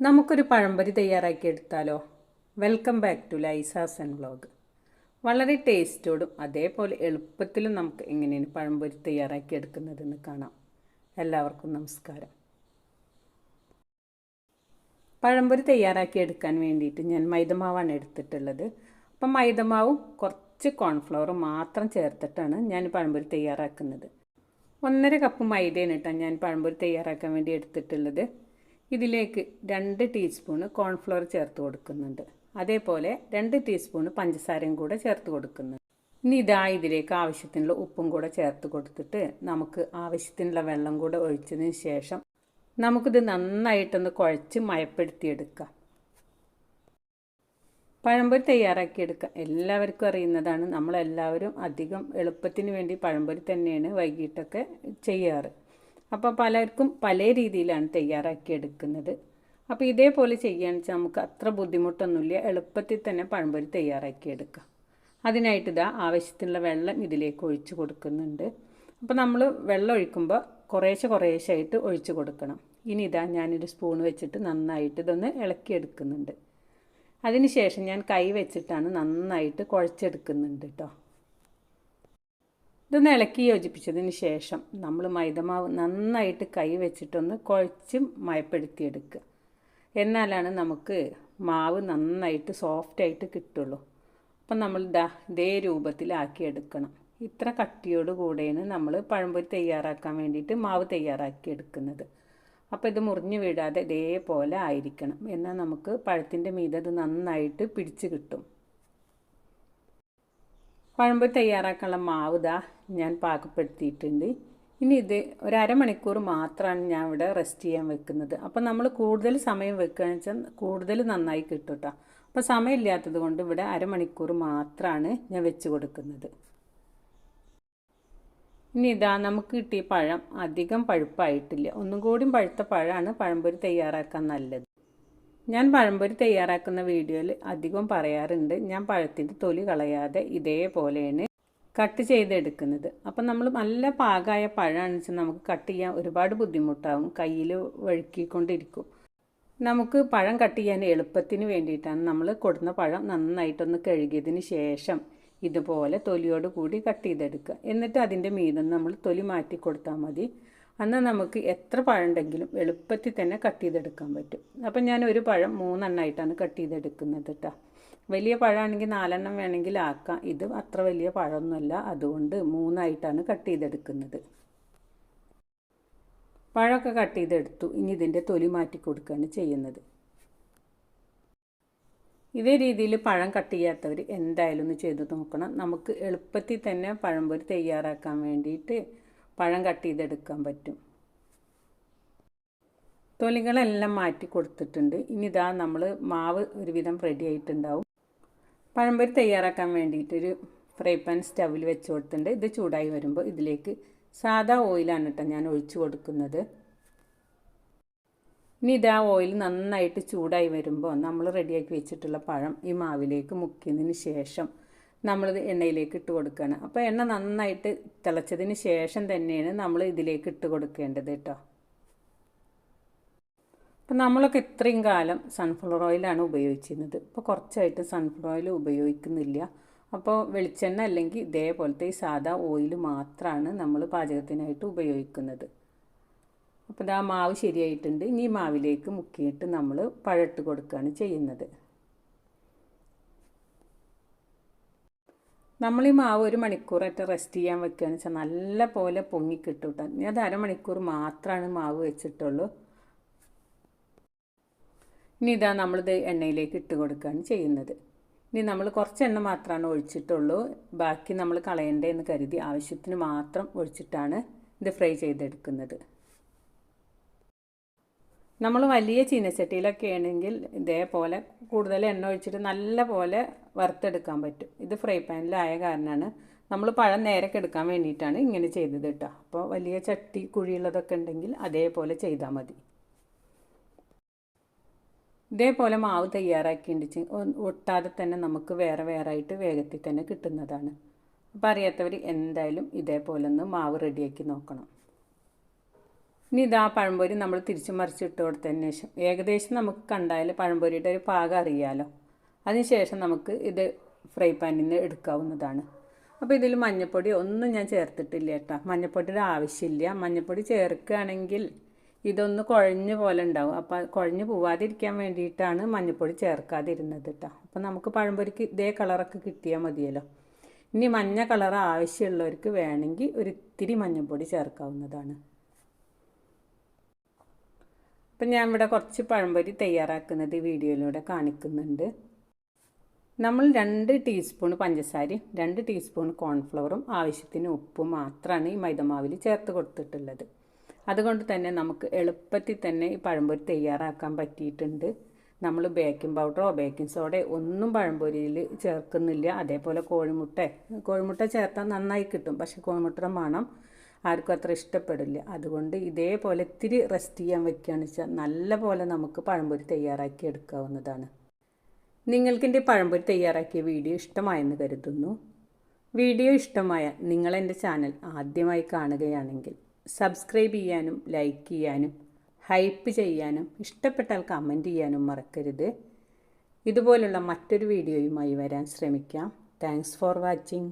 നമുക്കൊരു പഴംപൊരി തയ്യാറാക്കിയെടുത്താലോ? Welcome back to Lysa's and vlog വളരെ ടേസ്റ്റോടും അതേപോലെ എളുപ്പത്തിലും നമുക്ക് എങ്ങനെയാണ് പഴംപൊരി തയ്യാറാക്കിയെടുക്കുന്നതെന്ന് കാണാം. എല്ലാവർക്കും നമസ്കാരം. പഴംപൊരി തയ്യാറാക്കിയെടുക്കാൻ വേണ്ടിയിട്ട് ഞാൻ മൈദമാവാണ് എടുത്തിട്ടുള്ളത്. അപ്പം മൈദമാവും കുറച്ച് കോൺഫ്ലവറും മാത്രം ചേർത്തിട്ടാണ് ഞാൻ പഴംപൊരി തയ്യാറാക്കുന്നത്. ഒന്നര കപ്പ് മൈദയാണ് കേട്ടോ ഞാൻ പഴംപൊരി തയ്യാറാക്കാൻ വേണ്ടി എടുത്തിട്ടുള്ളത്. ഇതിലേക്ക് രണ്ട് ടീസ്പൂണ് കോൺഫ്ലോർ ചേർത്ത് കൊടുക്കുന്നുണ്ട്. അതേപോലെ രണ്ട് ടീസ്പൂണ് പഞ്ചസാരയും കൂടെ ചേർത്ത് കൊടുക്കുന്നുണ്ട്. ഇനി ഇതാ ഇതിലേക്ക് ആവശ്യത്തിനുള്ള ഉപ്പും കൂടെ ചേർത്ത് കൊടുത്തിട്ട് നമുക്ക് ആവശ്യത്തിനുള്ള വെള്ളം കൂടെ ഒഴിച്ചതിന് ശേഷം നമുക്കിത് നന്നായിട്ടൊന്ന് കുഴച്ച് മയപ്പെടുത്തിയെടുക്കാം. പഴംപൊരി തയ്യാറാക്കിയെടുക്കുക എല്ലാവർക്കും അറിയുന്നതാണ്. നമ്മളെല്ലാവരും അധികം എളുപ്പത്തിന് വേണ്ടി പഴംപൊരി തന്നെയാണ് വൈകിട്ടൊക്കെ ചെയ്യാറ്. അപ്പോൾ പലർക്കും പല രീതിയിലാണ് തയ്യാറാക്കി എടുക്കുന്നത്. അപ്പോൾ ഇതേപോലെ ചെയ്യുകയാണെന്ന് വെച്ചാൽ നമുക്ക് അത്ര ബുദ്ധിമുട്ടൊന്നുമില്ല. എളുപ്പത്തിൽ തന്നെ പഴംപൊരി തയ്യാറാക്കി എടുക്കാം. അതിനായിട്ട് ഇതാ ആവശ്യത്തിനുള്ള വെള്ളം ഇതിലേക്ക് ഒഴിച്ചു കൊടുക്കുന്നുണ്ട്. അപ്പോൾ നമ്മൾ വെള്ളം ഒഴിക്കുമ്പോൾ കുറേശ്ശെ കുറേശ്ശായിട്ട് ഒഴിച്ചു കൊടുക്കണം. ഇനി ഇതാ ഞാനൊരു സ്പൂൺ വെച്ചിട്ട് നന്നായിട്ട് ഇതൊന്ന് ഇളക്കിയെടുക്കുന്നുണ്ട്. അതിനുശേഷം ഞാൻ കൈ വെച്ചിട്ടാണ് നന്നായിട്ട് കുഴച്ചെടുക്കുന്നുണ്ട് കേട്ടോ ഇതൊന്ന് ഇളക്കി യോജിപ്പിച്ചതിന് ശേഷം നമ്മൾ മൈദമാവ് നന്നായിട്ട് കൈ വെച്ചിട്ടൊന്ന് കുഴച്ച് മയപ്പെടുത്തിയെടുക്കുക. എന്നാലാണ് നമുക്ക് മാവ് നന്നായിട്ട് സോഫ്റ്റായിട്ട് കിട്ടുള്ളൂ. അപ്പം നമ്മൾ ദാ ഇതേ രൂപത്തിലാക്കി എടുക്കണം ഇത്ര കട്ടിയോട് കൂടെയാണ് നമ്മൾ പഴംപൊരി തയ്യാറാക്കാൻ വേണ്ടിയിട്ട് മാവ് തയ്യാറാക്കി എടുക്കുന്നത് അപ്പോൾ ഇത് മുറിഞ്ഞു വീഴാതെ ഇതേപോലെ ആയിരിക്കണം. എന്നാൽ നമുക്ക് പഴത്തിന്റെ മീതെ നന്നായിട്ട് പിടിച്ച് കിട്ടും. പഴംപൊരി തയ്യാറാക്കാനുള്ള മാവ് ഇതാ ഞാൻ പാകപ്പെടുത്തിയിട്ടുണ്ട്. ഇനി ഇത് ഒരു അരമണിക്കൂർ മാത്രമാണ് ഞാൻ ഇവിടെ റെസ്റ്റ് ചെയ്യാൻ വെക്കുന്നത്. അപ്പോൾ നമ്മൾ കൂടുതൽ സമയം വെക്കുകയെന്ന് വെച്ചാൽ കൂടുതൽ നന്നായി കിട്ടും കേട്ടോ അപ്പോൾ സമയമില്ലാത്തത് കൊണ്ട് ഇവിടെ അരമണിക്കൂർ മാത്രമാണ് ഞാൻ വെച്ച് കൊടുക്കുന്നത്. ഇനി ഇതാ നമുക്ക് കിട്ടിയ പഴം അധികം പഴുപ്പായിട്ടില്ല. ഒന്നും കൂടി പഴുത്ത പഴമാണ് പഴംപൊരി തയ്യാറാക്കാൻ നല്ലത്. ഞാൻ പഴംപൊരി തയ്യാറാക്കുന്ന വീഡിയോയിൽ അധികം പറയാറുണ്ട്. ഞാൻ പഴത്തിന്റെ തൊലി കളയാതെ ഇതേപോലെയാണ് കട്ട് ചെയ്തെടുക്കുന്നത്. അപ്പം നമ്മൾ നല്ല പാകമായ പഴമാണെന്ന് വെച്ചാൽ നമുക്ക് കട്ട് ചെയ്യാൻ ഒരുപാട് ബുദ്ധിമുട്ടാവും. കയ്യിൽ വഴുക്കിക്കൊണ്ടിരിക്കും. നമുക്ക് പഴം കട്ട് ചെയ്യാൻ എളുപ്പത്തിന് വേണ്ടിയിട്ടാണ് നമ്മൾ കൊടുന്ന പഴം നന്നായിട്ടൊന്ന് കഴുകിയതിന് ശേഷം ഇതുപോലെ തൊലിയോട് കൂടി കട്ട് ചെയ്തെടുക്കുക. എന്നിട്ട് അതിന്റെ മീതം നമ്മൾ തൊലി മാറ്റി കൊടുത്താൽ മതി. എന്നാൽ നമുക്ക് എത്ര പഴമുണ്ടെങ്കിലും എളുപ്പത്തിൽ തന്നെ കട്ട് ചെയ്തെടുക്കാൻ പറ്റും. അപ്പം ഞാൻ ഒരു പഴം മൂന്നെണ്ണമായിട്ടാണ് കട്ട് ചെയ്തെടുക്കുന്നത് കേട്ടോ വലിയ പഴമാണെങ്കിൽ നാലെണ്ണം വേണമെങ്കിൽ ആക്കാം. ഇത് അത്ര വലിയ പഴമൊന്നുമല്ല. അതുകൊണ്ട് മൂന്നായിട്ടാണ് കട്ട് ചെയ്തെടുക്കുന്നത്. പഴമൊക്കെ കട്ട് ചെയ്തെടുത്തു. ഇനി ഇതിന്റെ തൊലി മാറ്റി കൊടുക്കുകയാണ് ചെയ്യുന്നത്. ഇതേ രീതിയിൽ പഴം കട്ട് ചെയ്യാത്തവർ എന്തായാലും ഒന്ന് ചെയ്ത് നോക്കണം. നമുക്ക് എളുപ്പത്തിൽ തന്നെ പഴംപൊരി തയ്യാറാക്കാൻ വേണ്ടിയിട്ട് പഴം കട്ട് ചെയ്തെടുക്കാൻ പറ്റും. തൊലികളെല്ലാം മാറ്റി കൊടുത്തിട്ടുണ്ട്. ഇനി ഇതാ നമ്മൾ മാവ് ഒരുവിധം റെഡി ആയിട്ടുണ്ടാവും. പഴംപൊരി തയ്യാറാക്കാൻ വേണ്ടിയിട്ടൊരു ഫ്രൈ പാൻ സ്റ്റവിൽ വെച്ച് കൊടുത്തിട്ടുണ്ട്. ഇത് ചൂടായി വരുമ്പോൾ ഇതിലേക്ക് സാധാ ഓയിലാണ് കേട്ടോ ഞാൻ ഒഴിച്ചു കൊടുക്കുന്നത്. ഇനി ഇതാ ഓയിൽ നന്നായിട്ട് ചൂടായി വരുമ്പോൾ നമ്മൾ റെഡിയാക്കി വെച്ചിട്ടുള്ള പഴം ഈ മാവിലേക്ക് മുക്കിയതിന് ശേഷം നമ്മളിത് എണ്ണയിലേക്ക് ഇട്ട് കൊടുക്കുകയാണ് അപ്പോൾ എണ്ണ നന്നായിട്ട് തിളച്ചതിന് ശേഷം തന്നെയാണ് നമ്മൾ ഇതിലേക്ക് ഇട്ട് കൊടുക്കേണ്ടത് കേട്ടോ അപ്പം നമ്മളൊക്കെ ഇത്രയും കാലം സൺഫ്ലവർ ഓയിലാണ് ഉപയോഗിച്ചിരുന്നത്. ഇപ്പോൾ കുറച്ചായിട്ട് സൺഫ്ലവർ ഓയിൽ ഉപയോഗിക്കുന്നില്ല. അപ്പോൾ വെളിച്ചെണ്ണ അല്ലെങ്കിൽ ഇതേപോലത്തെ ഈ സാധാ ഓയിൽ മാത്രമാണ് നമ്മൾ പാചകത്തിനായിട്ട് ഉപയോഗിക്കുന്നത്. അപ്പോൾ ഇതാ മാവ് ശരിയായിട്ടുണ്ട്. ഇനി മാവിലേക്ക് മുക്കിയിട്ട് നമ്മൾ പഴട്ട് കൊടുക്കുകയാണ് ചെയ്യുന്നത്. നമ്മൾ ഈ മാവ് ഒരു മണിക്കൂറായിട്ട് റെസ്റ്റ് ചെയ്യാൻ വെക്കുകയെന്ന് വെച്ചാൽ നല്ല പോലെ പൊങ്ങി കിട്ടും കേട്ടോ അത് അരമണിക്കൂർ മാത്രമാണ് മാവ് വെച്ചിട്ടുള്ളൂ. ഇനി ഇതാ നമ്മളിത് എണ്ണയിലേക്ക് ഇട്ട് കൊടുക്കുകയാണ് ചെയ്യുന്നത്. ഇനി നമ്മൾ കുറച്ച് എണ്ണ മാത്രമാണ് ഒഴിച്ചിട്ടുള്ളൂ. ബാക്കി നമ്മൾ കളയണ്ടേ എന്ന് കരുതി ആവശ്യത്തിന് മാത്രം ഒഴിച്ചിട്ടാണ് ഇത് ഫ്രൈ ചെയ്തെടുക്കുന്നത്. നമ്മൾ വലിയ ചീനച്ചട്ടിയിലൊക്കെ ആണെങ്കിൽ ഇതേപോലെ കൂടുതൽ എണ്ണ ഒഴിച്ചിട്ട് നല്ല പോലെ വറുത്തെടുക്കാൻ പറ്റും. ഇത് ഫ്രൈ പാനിലായ കാരണമാണ് നമ്മൾ പഴം നേരൊക്കെ എടുക്കാൻ വേണ്ടിയിട്ടാണ് ഇങ്ങനെ ചെയ്തത് കേട്ടോ. അപ്പോൾ വലിയ ചട്ടി കുഴിയുള്ളതൊക്കെ ഉണ്ടെങ്കിൽ അതേപോലെ ചെയ്താൽ മതി. ഇതേപോലെ മാവ് തയ്യാറാക്കിയിട്ട് ഒട്ടാതെ തന്നെ നമുക്ക് വേറെ വേറെ ആയിട്ട് വേഗത്തിൽ തന്നെ കിട്ടുന്നതാണ്. അപ്പോൾ അറിയാത്തവർ എന്തായാലും ഇതേപോലെ ഒന്ന് മാവ് റെഡിയാക്കി നോക്കണം. ഇനി ഇതാ പഴംപൊരി നമ്മൾ തിരിച്ചു മറിച്ചിട്ട് കൊടുത്തതിന് ശേഷം ഏകദേശം നമുക്ക് കണ്ടാൽ പഴംപൊരിയുടെ ഒരു പാകം അറിയാമല്ലോ അതിനുശേഷം നമുക്ക് ഇത് ഫ്രൈ പാനിൽ നിന്ന് എടുക്കാവുന്നതാണ്. അപ്പോൾ ഇതിൽ മഞ്ഞൾപ്പൊടി ഒന്നും ഞാൻ ചേർത്തിട്ടില്ല കേട്ടോ. മഞ്ഞൾപ്പൊടിയുടെ ആവശ്യമില്ല. മഞ്ഞൾപ്പൊടി ചേർക്കുകയാണെങ്കിൽ ഇതൊന്ന് കുഴഞ്ഞ പോലെ ഉണ്ടാവും. അപ്പോൾ കുഴഞ്ഞ് പോവാതിരിക്കാൻ വേണ്ടിയിട്ടാണ് മഞ്ഞൾപ്പൊടി ചേർക്കാതിരുന്നത് കേട്ടോ. അപ്പോൾ നമുക്ക് പഴംപൊരിക്ക് ഇതേ കളറൊക്കെ കിട്ടിയാൽ മതിയല്ലോ. ഇനി മഞ്ഞ കളർ ആവശ്യമുള്ളവർക്ക് വേണമെങ്കിൽ ഒരു ഇത്തിരി മഞ്ഞൾപ്പൊടി ചേർക്കാവുന്നതാണ്. അപ്പം ഞാൻ ഇവിടെ കുറച്ച് പഴംപൊരി തയ്യാറാക്കുന്നത് വീഡിയോയിലൂടെ കാണിക്കുന്നുണ്ട്. നമ്മൾ രണ്ട് ടീസ്പൂൺ പഞ്ചസാരയും രണ്ട് ടീസ്പൂൺ കോൺഫ്ലവറും ആവശ്യത്തിന് ഉപ്പും മാത്രമാണ് ഈ മൈദമാവിൽ ചേർത്ത് കൊടുത്തിട്ടുള്ളത്. അതുകൊണ്ട് തന്നെ നമുക്ക് എളുപ്പത്തിൽ തന്നെ ഈ പഴംപൊരി തയ്യാറാക്കാൻ പറ്റിയിട്ടുണ്ട്. നമ്മൾ ബേക്കിംഗ് പൗഡറോ ബേക്കിംഗ് സോഡയോ ഒന്നും പഴംപൊരിയിൽ ചേർക്കുന്നില്ല. അതേപോലെ കോഴിമുട്ട കോഴിമുട്ട ചേർത്താൽ നന്നായി കിട്ടും. പക്ഷേ കോഴിമുട്ടയുടെ മണം ആർക്കും അത്ര ഇഷ്ടപ്പെടില്ല. അതുകൊണ്ട് ഇതേപോലെ ഇത്തിരി റെസ്റ്റ് ചെയ്യാൻ വെക്കുകയാണെന്ന് വെച്ചാൽ നല്ല പോലെ നമുക്ക് പഴംപൊരി തയ്യാറാക്കി എടുക്കാവുന്നതാണ്. നിങ്ങൾക്ക് എന്റെ പഴംപൊരി തയ്യാറാക്കിയ വീഡിയോ ഇഷ്ടമായെന്ന് കരുതുന്നു. വീഡിയോ ഇഷ്ടമായ നിങ്ങളെന്റെ ചാനൽ ആദ്യമായി കാണുകയാണെങ്കിൽ സബ്സ്ക്രൈബ് ചെയ്യാനും ലൈക്ക് ചെയ്യാനും ഹൈപ്പ് ചെയ്യാനും ഇഷ്ടപ്പെട്ടാൽ കമന്റ് ചെയ്യാനും മറക്കരുത്. ഇതുപോലുള്ള മറ്റൊരു വീഡിയോയുമായി വരാൻ ശ്രമിക്കാം. Thanks for watching